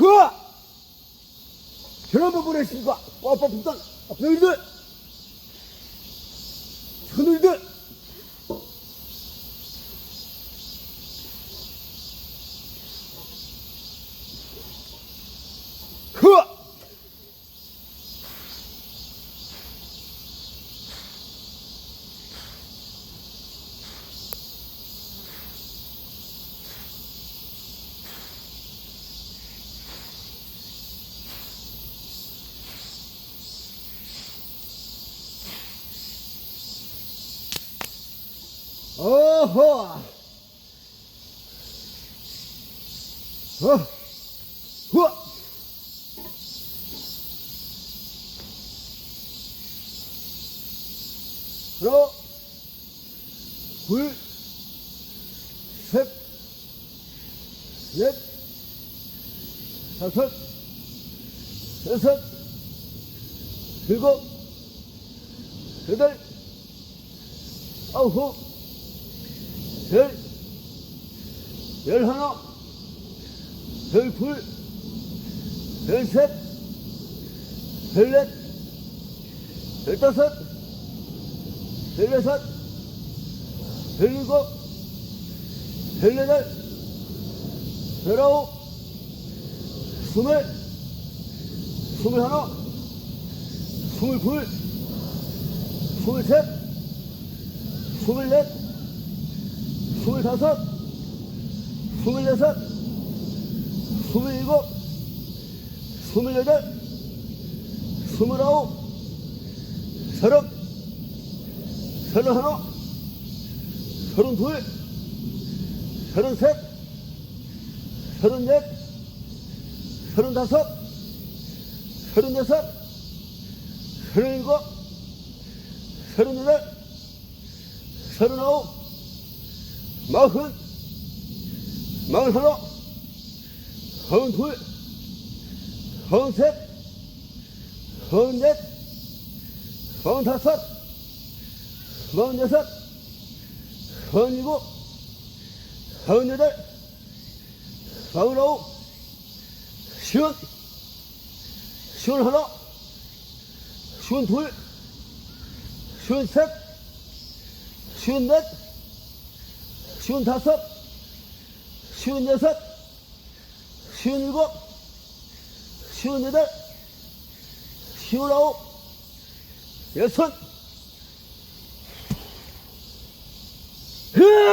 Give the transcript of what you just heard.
흐! 저런 부분에 있으니까 뻣뻣했던 너희들 저들들 흐! 어허! 어! 후아! 하나, 둘, 셋, 넷, 다섯, 여섯, 일곱, 여덟, 아홉, 열, 열 하나, 열 둘, 열 셋, 열 넷, 열 다섯, 열 여섯, 열 일곱, 열 여덟, 열 아홉, 스물, 스물 하나, 스물 둘, 스물 셋, 스물 넷, 스물다섯, 스물여섯, 스물일곱, 스물여덟, 스물아홉, 서른, 서른하나, 서른둘, 서른셋, 서른넷, 서른다섯, 서른여섯, 서른일곱, 서른여덟, 서른아홉, 마흔, 마흔 하나, 마흔 둘, 마흔 셋, 마흔 넷, 마흔 다섯, 마흔 여섯, 마흔 일곱, 마흔 여덟, 마흔 아홉, 쉬운, 쉬운 하나, 쉬운 둘, 쉬운 셋, 쉬운 넷, 쉬운 다섯, 쉬운 여섯, 쉬운 일곱, 쉬운 여덟, 쉬운 아홉, 여섯! 흐아!